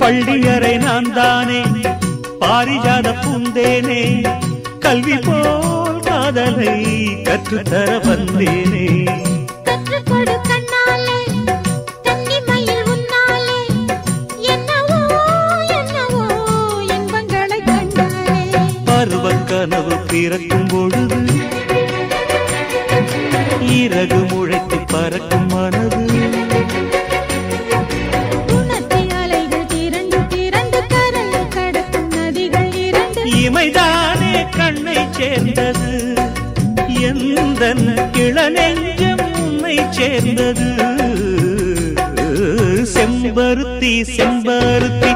பள்ளியறை நான் தானே பாரிஜாத பூந்தேனே? கல்வி போல் காதலை கற்றுத்தர வந்தேனே. பருவக் கனவு பிறக்கும் பொழுது இறகு முளைத்து பறக்கும் மனது. உண்மைதானே கண்ணை சேர்ந்தது? எந்த இளநெஞ்சம் உன்னை சேர்ந்தது? செம்பருத்தி செம்பருத்தி